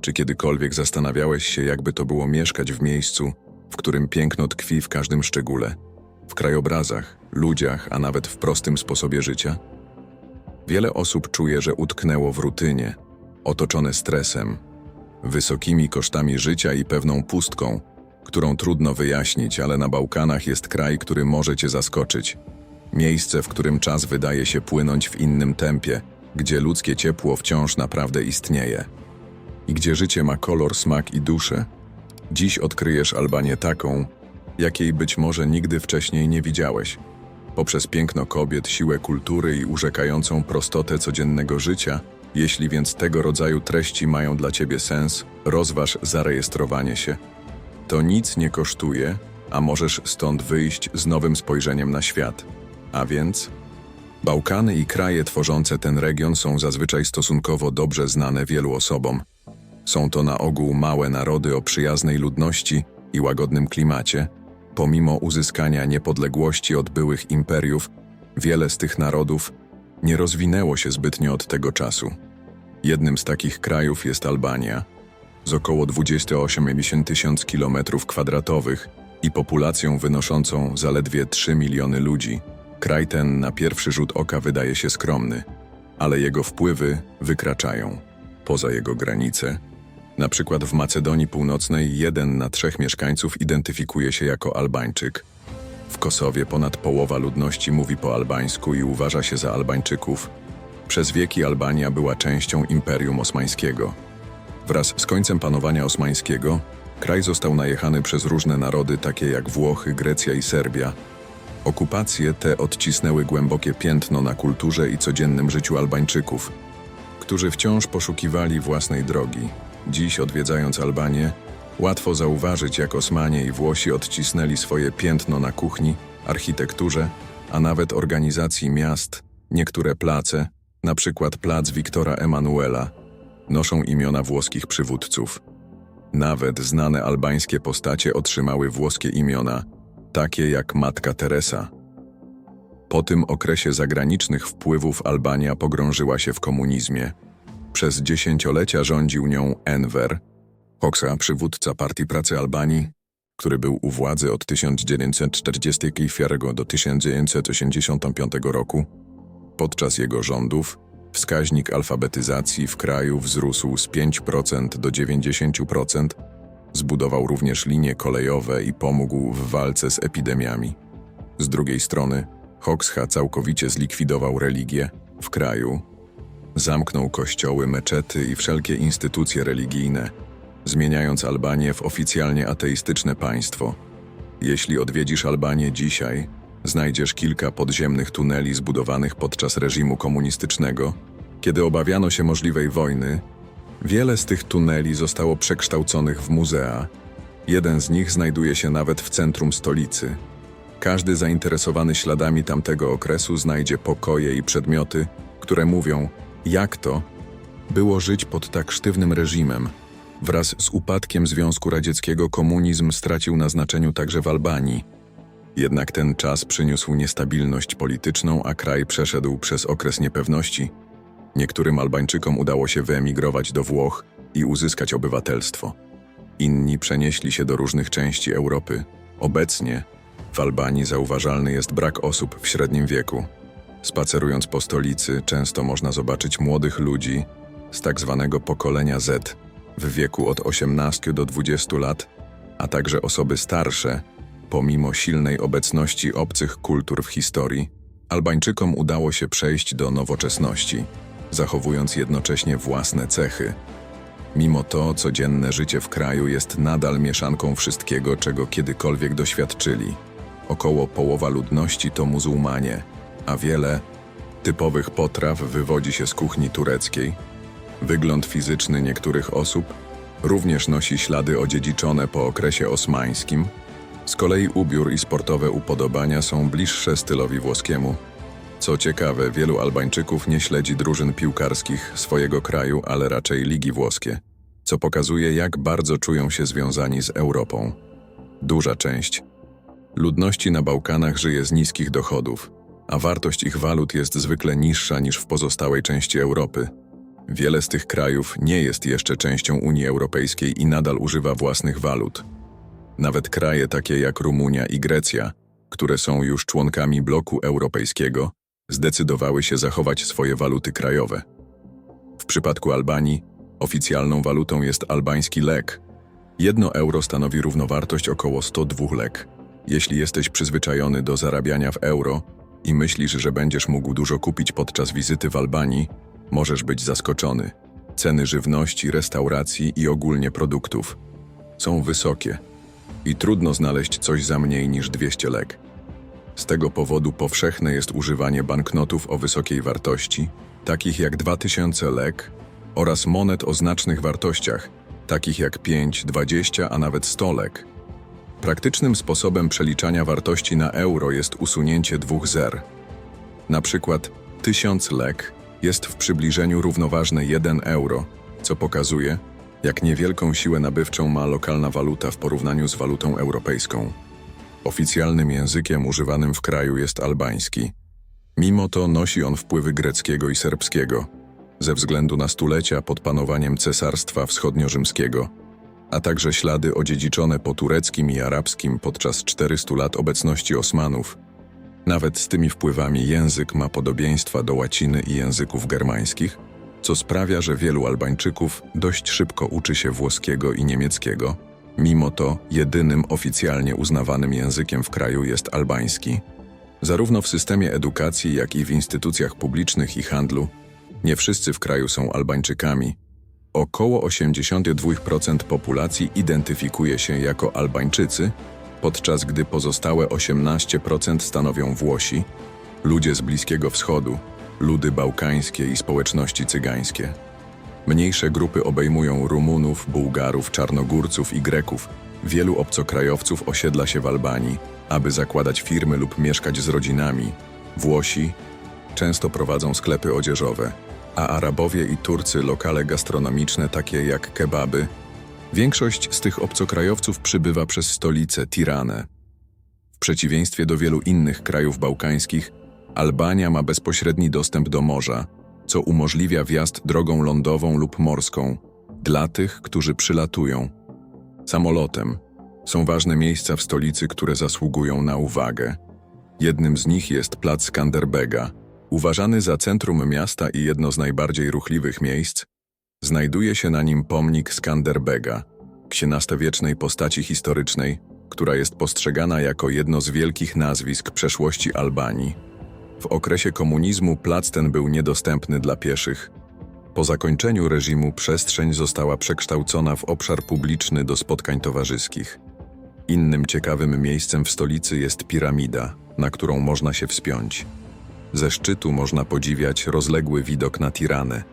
Czy kiedykolwiek zastanawiałeś się, jakby to było mieszkać w miejscu, w którym piękno tkwi w każdym szczególe, w krajobrazach, ludziach, a nawet w prostym sposobie życia? Wiele osób czuje, że utknęło w rutynie, otoczone stresem, wysokimi kosztami życia i pewną pustką, którą trudno wyjaśnić, ale na Bałkanach jest kraj, który może cię zaskoczyć. Miejsce, w którym czas wydaje się płynąć w innym tempie, gdzie ludzkie ciepło wciąż naprawdę istnieje. I gdzie życie ma kolor, smak i duszę. Dziś odkryjesz Albanię taką, jakiej być może nigdy wcześniej nie widziałeś. Poprzez piękno kobiet, siłę kultury i urzekającą prostotę codziennego życia, jeśli więc tego rodzaju treści mają dla Ciebie sens, rozważ zarejestrowanie się. To nic nie kosztuje, a możesz stąd wyjść z nowym spojrzeniem na świat. A więc Bałkany i kraje tworzące ten region są zazwyczaj stosunkowo dobrze znane wielu osobom. Są to na ogół małe narody o przyjaznej ludności i łagodnym klimacie. Pomimo uzyskania niepodległości od byłych imperiów, wiele z tych narodów nie rozwinęło się zbytnio od tego czasu. Jednym z takich krajów jest Albania, z około 28 tysiąc kilometrów kwadratowych i populacją wynoszącą zaledwie 3 miliony ludzi. Kraj ten na pierwszy rzut oka wydaje się skromny, ale jego wpływy wykraczają poza jego granice. Na przykład w Macedonii Północnej jeden na trzech mieszkańców identyfikuje się jako Albańczyk. W Kosowie ponad połowa ludności mówi po albańsku i uważa się za Albańczyków. Przez wieki Albania była częścią Imperium Osmańskiego. Wraz z końcem panowania osmańskiego, kraj został najechany przez różne narody takie jak Włochy, Grecja i Serbia. Okupacje te odcisnęły głębokie piętno na kulturze i codziennym życiu Albańczyków, którzy wciąż poszukiwali własnej drogi. Dziś, odwiedzając Albanię, łatwo zauważyć, jak Osmanie i Włosi odcisnęli swoje piętno na kuchni, architekturze, a nawet organizacji miast. Niektóre place, na przykład plac Wiktora Emanuela, noszą imiona włoskich przywódców. Nawet znane albańskie postacie otrzymały włoskie imiona, takie jak Matka Teresa. Po tym okresie zagranicznych wpływów Albania pogrążyła się w komunizmie. Przez dziesięciolecia rządził nią Enver, Hoxha, przywódca Partii Pracy Albanii, który był u władzy od 1944 do 1985 roku. Podczas jego rządów wskaźnik alfabetyzacji w kraju wzrósł z 5% do 90%, zbudował również linie kolejowe i pomógł w walce z epidemiami. Z drugiej strony, Hoxha całkowicie zlikwidował religię w kraju, zamknął kościoły, meczety i wszelkie instytucje religijne, zmieniając Albanię w oficjalnie ateistyczne państwo. Jeśli odwiedzisz Albanię dzisiaj, znajdziesz kilka podziemnych tuneli zbudowanych podczas reżimu komunistycznego. Kiedy obawiano się możliwej wojny, wiele z tych tuneli zostało przekształconych w muzea. Jeden z nich znajduje się nawet w centrum stolicy. Każdy zainteresowany śladami tamtego okresu znajdzie pokoje i przedmioty, które mówią, jak to było żyć pod tak sztywnym reżimem. Wraz z upadkiem Związku Radzieckiego komunizm stracił na znaczeniu także w Albanii. Jednak ten czas przyniósł niestabilność polityczną, a kraj przeszedł przez okres niepewności. Niektórym Albańczykom udało się wyemigrować do Włoch i uzyskać obywatelstwo. Inni przenieśli się do różnych części Europy. Obecnie w Albanii zauważalny jest brak osób w średnim wieku. Spacerując po stolicy, często można zobaczyć młodych ludzi z tak zwanego pokolenia Z w wieku od 18 do 20 lat, a także osoby starsze, pomimo silnej obecności obcych kultur w historii, Albańczykom udało się przejść do nowoczesności, zachowując jednocześnie własne cechy. Mimo to, codzienne życie w kraju jest nadal mieszanką wszystkiego, czego kiedykolwiek doświadczyli. Około połowa ludności to muzułmanie, a wiele typowych potraw wywodzi się z kuchni tureckiej. Wygląd fizyczny niektórych osób również nosi ślady odziedziczone po okresie osmańskim. Z kolei ubiór i sportowe upodobania są bliższe stylowi włoskiemu. Co ciekawe, wielu Albańczyków nie śledzi drużyn piłkarskich swojego kraju, ale raczej ligi włoskie, co pokazuje, jak bardzo czują się związani z Europą. Duża część ludności na Bałkanach żyje z niskich dochodów, a wartość ich walut jest zwykle niższa niż w pozostałej części Europy. Wiele z tych krajów nie jest jeszcze częścią Unii Europejskiej i nadal używa własnych walut. Nawet kraje takie jak Rumunia i Grecja, które są już członkami bloku europejskiego, zdecydowały się zachować swoje waluty krajowe. W przypadku Albanii oficjalną walutą jest albański lek. Jedno euro stanowi równowartość około 102 lek. Jeśli jesteś przyzwyczajony do zarabiania w euro i myślisz, że będziesz mógł dużo kupić podczas wizyty w Albanii, możesz być zaskoczony. Ceny żywności, restauracji i ogólnie produktów są wysokie i trudno znaleźć coś za mniej niż 200 lek. Z tego powodu powszechne jest używanie banknotów o wysokiej wartości, takich jak 2000 lek, oraz monet o znacznych wartościach, takich jak 5, 20, a nawet 100 lek. Praktycznym sposobem przeliczania wartości na euro jest usunięcie dwóch zer. Na przykład 1000 lek jest w przybliżeniu równoważne 1 euro, co pokazuje, jak niewielką siłę nabywczą ma lokalna waluta w porównaniu z walutą europejską. Oficjalnym językiem używanym w kraju jest albański. Mimo to nosi on wpływy greckiego i serbskiego, ze względu na stulecia pod panowaniem Cesarstwa Wschodniorzymskiego, a także ślady odziedziczone po tureckim i arabskim podczas 400 lat obecności Osmanów. Nawet z tymi wpływami język ma podobieństwa do łaciny i języków germańskich, co sprawia, że wielu Albańczyków dość szybko uczy się włoskiego i niemieckiego. Mimo to jedynym oficjalnie uznawanym językiem w kraju jest albański. Zarówno w systemie edukacji, jak i w instytucjach publicznych i handlu, nie wszyscy w kraju są Albańczykami. Około 82% populacji identyfikuje się jako Albańczycy, podczas gdy pozostałe 18% stanowią Włosi, ludzie z Bliskiego Wschodu, ludy bałkańskie i społeczności cygańskie. Mniejsze grupy obejmują Rumunów, Bułgarów, Czarnogórców i Greków. Wielu obcokrajowców osiedla się w Albanii, aby zakładać firmy lub mieszkać z rodzinami. Włosi często prowadzą sklepy odzieżowe, a Arabowie i Turcy lokale gastronomiczne takie jak kebaby. Większość z tych obcokrajowców przybywa przez stolicę Tiranę. W przeciwieństwie do wielu innych krajów bałkańskich, Albania ma bezpośredni dostęp do morza, co umożliwia wjazd drogą lądową lub morską dla tych, którzy przylatują. Samolotem są ważne miejsca w stolicy, które zasługują na uwagę. Jednym z nich jest plac Skanderbega, uważany za centrum miasta i jedno z najbardziej ruchliwych miejsc. Znajduje się na nim pomnik Skanderbega, XVII-wiecznej postaci historycznej, która jest postrzegana jako jedno z wielkich nazwisk przeszłości Albanii. W okresie komunizmu plac ten był niedostępny dla pieszych. Po zakończeniu reżimu przestrzeń została przekształcona w obszar publiczny do spotkań towarzyskich. Innym ciekawym miejscem w stolicy jest piramida, na którą można się wspiąć. Ze szczytu można podziwiać rozległy widok na Tiranę.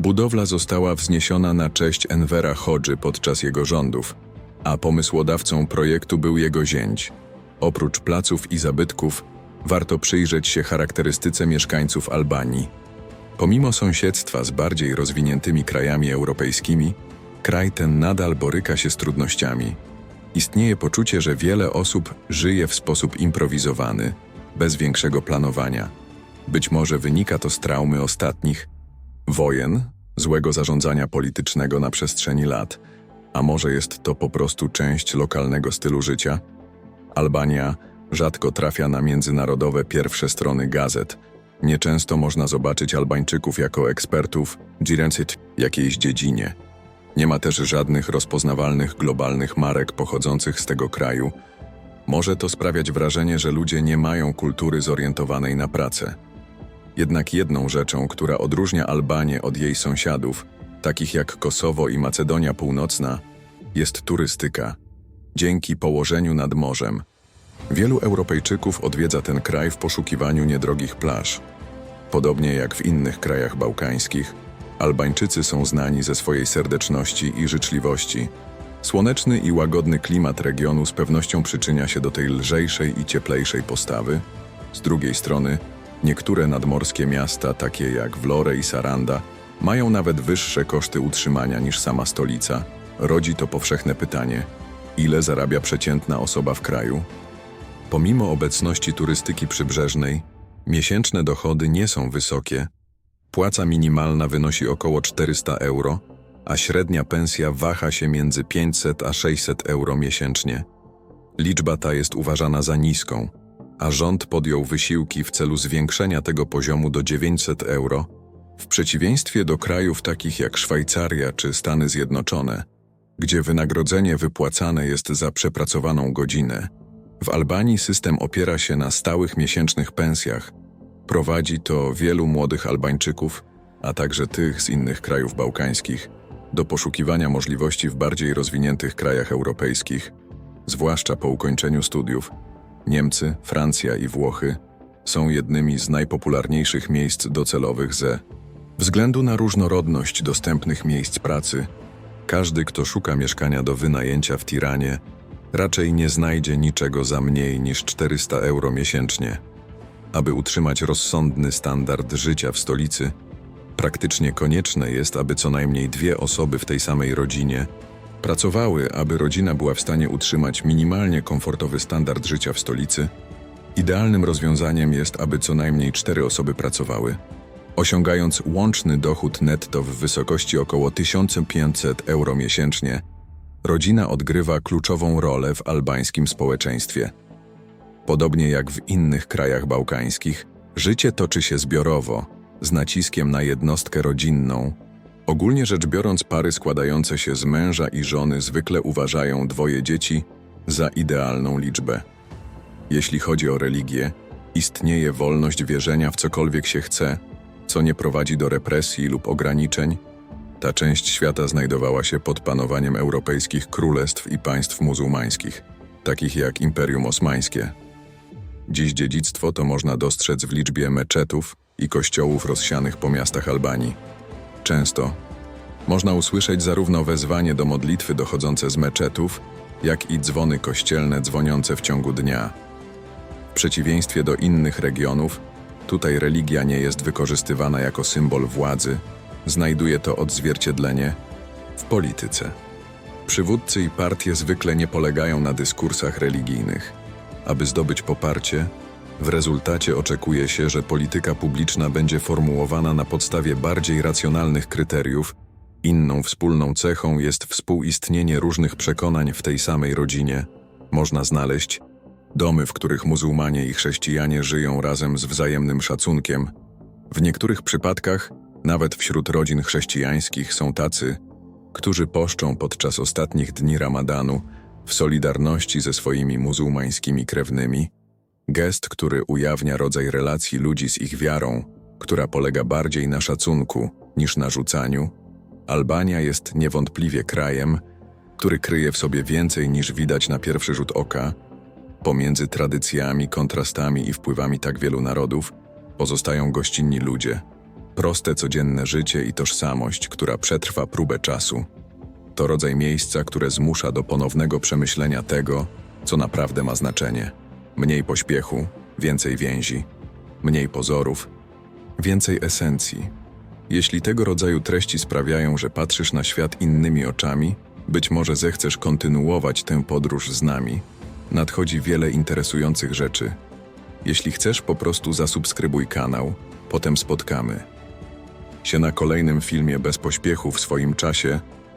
Budowla została wzniesiona na cześć Envera Hodży podczas jego rządów, a pomysłodawcą projektu był jego zięć. Oprócz placów i zabytków, warto przyjrzeć się charakterystyce mieszkańców Albanii. Pomimo sąsiedztwa z bardziej rozwiniętymi krajami europejskimi, kraj ten nadal boryka się z trudnościami. Istnieje poczucie, że wiele osób żyje w sposób improwizowany, bez większego planowania. Być może wynika to z traumy ostatnich wojen, złego zarządzania politycznego na przestrzeni lat, a może jest to po prostu część lokalnego stylu życia? Albania rzadko trafia na międzynarodowe pierwsze strony gazet. Nieczęsto można zobaczyć Albańczyków jako ekspertów Girensit w jakiejś dziedzinie. Nie ma też żadnych rozpoznawalnych globalnych marek pochodzących z tego kraju. Może to sprawiać wrażenie, że ludzie nie mają kultury zorientowanej na pracę. Jednak jedną rzeczą, która odróżnia Albanię od jej sąsiadów, takich jak Kosowo i Macedonia Północna, jest turystyka. Dzięki położeniu nad morzem, wielu Europejczyków odwiedza ten kraj w poszukiwaniu niedrogich plaż. Podobnie jak w innych krajach bałkańskich, Albańczycy są znani ze swojej serdeczności i życzliwości. Słoneczny i łagodny klimat regionu z pewnością przyczynia się do tej lżejszej i cieplejszej postawy. Z drugiej strony, niektóre nadmorskie miasta, takie jak Vlore i Saranda, mają nawet wyższe koszty utrzymania niż sama stolica. Rodzi to powszechne pytanie: ile zarabia przeciętna osoba w kraju? Pomimo obecności turystyki przybrzeżnej, miesięczne dochody nie są wysokie, Płaca minimalna wynosi około 400 euro, a średnia pensja waha się między 500 a 600 euro miesięcznie. Liczba ta jest uważana za niską, a rząd podjął wysiłki w celu zwiększenia tego poziomu do 900 euro, w przeciwieństwie do krajów takich jak Szwajcaria czy Stany Zjednoczone, gdzie wynagrodzenie wypłacane jest za przepracowaną godzinę. W Albanii system opiera się na stałych miesięcznych pensjach. Prowadzi to wielu młodych Albańczyków, a także tych z innych krajów bałkańskich, do poszukiwania możliwości w bardziej rozwiniętych krajach europejskich, zwłaszcza po ukończeniu studiów. Niemcy, Francja i Włochy są jednymi z najpopularniejszych miejsc docelowych ze względu na różnorodność dostępnych miejsc pracy. Każdy, kto szuka mieszkania do wynajęcia w Tiranie, raczej nie znajdzie niczego za mniej niż 400 euro miesięcznie. Aby utrzymać rozsądny standard życia w stolicy, praktycznie konieczne jest, aby co najmniej dwie osoby w tej samej rodzinie pracowały, aby rodzina była w stanie utrzymać minimalnie komfortowy standard życia w stolicy. Idealnym rozwiązaniem jest, aby co najmniej cztery osoby pracowały, osiągając łączny dochód netto w wysokości około 1500 euro miesięcznie. Rodzina odgrywa kluczową rolę w albańskim społeczeństwie. Podobnie jak w innych krajach bałkańskich, życie toczy się zbiorowo, z naciskiem na jednostkę rodzinną. Ogólnie rzecz biorąc, pary składające się z męża i żony zwykle uważają dwoje dzieci za idealną liczbę. Jeśli chodzi o religię, istnieje wolność wierzenia w cokolwiek się chce, co nie prowadzi do represji lub ograniczeń. Ta część świata znajdowała się pod panowaniem europejskich królestw i państw muzułmańskich, takich jak Imperium Osmańskie. Dziś dziedzictwo to można dostrzec w liczbie meczetów i kościołów rozsianych po miastach Albanii. Często można usłyszeć zarówno wezwanie do modlitwy dochodzące z meczetów, jak i dzwony kościelne dzwoniące w ciągu dnia. W przeciwieństwie do innych regionów, tutaj religia nie jest wykorzystywana jako symbol władzy, znajduje to odzwierciedlenie w polityce. Przywódcy i partie zwykle nie polegają na dyskursach religijnych. Aby zdobyć poparcie, w rezultacie oczekuje się, że polityka publiczna będzie formułowana na podstawie bardziej racjonalnych kryteriów. Inną wspólną cechą jest współistnienie różnych przekonań w tej samej rodzinie. Można znaleźć domy, w których muzułmanie i chrześcijanie żyją razem z wzajemnym szacunkiem. W niektórych przypadkach, nawet wśród rodzin chrześcijańskich, są tacy, którzy poszczą podczas ostatnich dni Ramadanu w solidarności ze swoimi muzułmańskimi krewnymi. Gest, który ujawnia rodzaj relacji ludzi z ich wiarą, która polega bardziej na szacunku niż na rzucaniu. Albania jest niewątpliwie krajem, który kryje w sobie więcej niż widać na pierwszy rzut oka. Pomiędzy tradycjami, kontrastami i wpływami tak wielu narodów pozostają gościnni ludzie. Proste codzienne życie i tożsamość, która przetrwa próbę czasu. To rodzaj miejsca, które zmusza do ponownego przemyślenia tego, co naprawdę ma znaczenie. Mniej pośpiechu, więcej więzi, mniej pozorów, więcej esencji. Jeśli tego rodzaju treści sprawiają, że patrzysz na świat innymi oczami, być może zechcesz kontynuować tę podróż z nami. Nadchodzi wiele interesujących rzeczy. Jeśli chcesz, po prostu zasubskrybuj kanał, potem spotkamy się na kolejnym filmie bez pośpiechu w swoim czasie